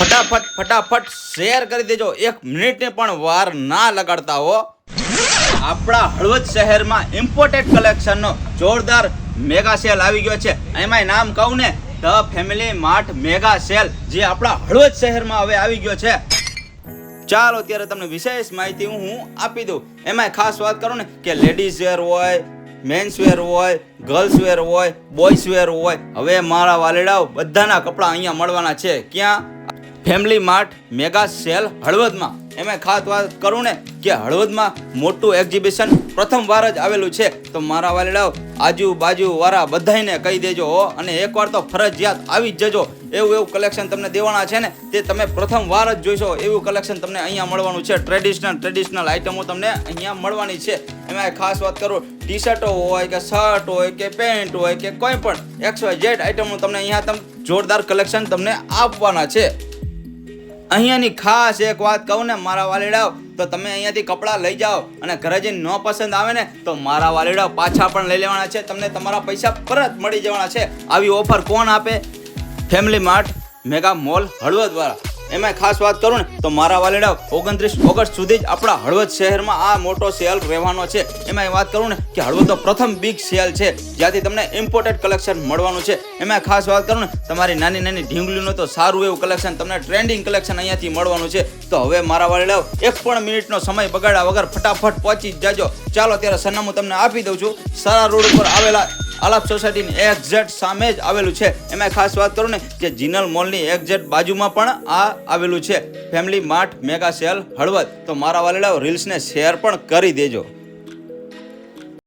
ફટાફટ ફટાફટ શેર કરી દેજો. એક મિનિટને પણ વાર ના લગાડતા હો. આપણા હળવદ શહેરમાં ઇમ્પોર્ટેડ કલેક્શનનો જોરદાર મેગા સેલ આવી ગયો છે. એમાંય નામ કહું ને the family mart mega sale જે આપણા હળવદ શહેરમાં હવે આવી ગયો છે. ચાલો, અત્યારે તમને વિશેષ માહિતી હું હું આપી દઉં. એમાંય ખાસ વાત કરું ને કે લેડીઝ વેર હોય મેન્સ વેર હોય ગર્લ્સ વેર હોય બોયસ વેર હોય. હવે મારા વાલેડાઓ બધાના કપડાં અહીંયા મળવાના છે. ક્યાં? ફેમિલી માર્ટ મેગા સેલ હળવદમાં. એમાં ખાસ વાત કરું ને કે હળવદમાં મોટું એક્ઝિબિશન પ્રથમ વાર જ આવેલું છે. તો મારા વાલીડાઓ આજુબાજુ વાળા બધાને કહી દેજો હો, અને એકવાર તો ફરજિયાત આવી જ જજો. એવું એવું કલેક્શન તમને દેવાના છે ને, તે તમે પ્રથમ વાર જ જોઈશો એવું કલેક્શન તમને અહીંયા મળવાનું છે. ટ્રેડિશનલ ટ્રેડિશનલ આઇટમો તમને અહીંયા મળવાની છે. એમાં ખાસ વાત કરું ટી શર્ટો હોય કે શર્ટ હોય કે પેન્ટ હોય કે કોઈ પણ એક્સ વાય જેડ આઇટમો તમને અહીંયા તમ જોરદાર કલેક્શન તમને આપવાના છે. અહીંયાની ખાસ એક વાત કહું ને, મારા વાલીડાઓ, તો તમે અહીંયાથી કપડાં લઈ જાઓ અને ઘરે જઈને ન પસંદ આવે ને, તો મારા વાલીડાઓ પાછા પણ લઈ લેવાના છે. તમને તમારા પૈસા પરત મળી જવાના છે. આવી ઓફર કોણ આપે? Family mart mega mall Halvad વાળા. એમાં ખાસ વાત કરું ને, તો મારા વાલેડા ઓગણત્રીસ ઓગસ્ટ સુધી જ આપણા હળવદ શહેરમાં આ મોટો સેલ રહેવાનો છે. એમાં વાત કરું ને, કે હળવદનો પ્રથમ બિગ સેલ છે, જ્યાંથી તમને ઇમ્પોર્ટેડ કલેક્શન મળવાનું છે. એમાં ખાસ વાત કરું ને, તમારી નાની નાની ઢીંગલીનું તો સારું એવું કલેક્શન તમને ટ્રેન્ડિંગ કલેક્શન અહીંયાથી મળવાનું છે. તો હવે મારા વાલેડા એક પણ મિનિટનો સમય બગાડ્યા વગર ફટાફટ પહોંચી જાજો. ચાલો અત્યારે સરનામું તમને આપી દઉં છું. સારા રોડ ઉપર આવેલા આલાપ સોસાયટીની એક્ઝેટ સામે જ આવેલું છે. એમાં ખાસ વાત કરું ને કે જીનલ મોલની એક્ઝેટ બાજુમાં પણ આ આવેલું છે. Family mart, mega sale, Halvad. તો મારા વાલીડાઓ, રીલ્સને શેર પણ કરી દેજો.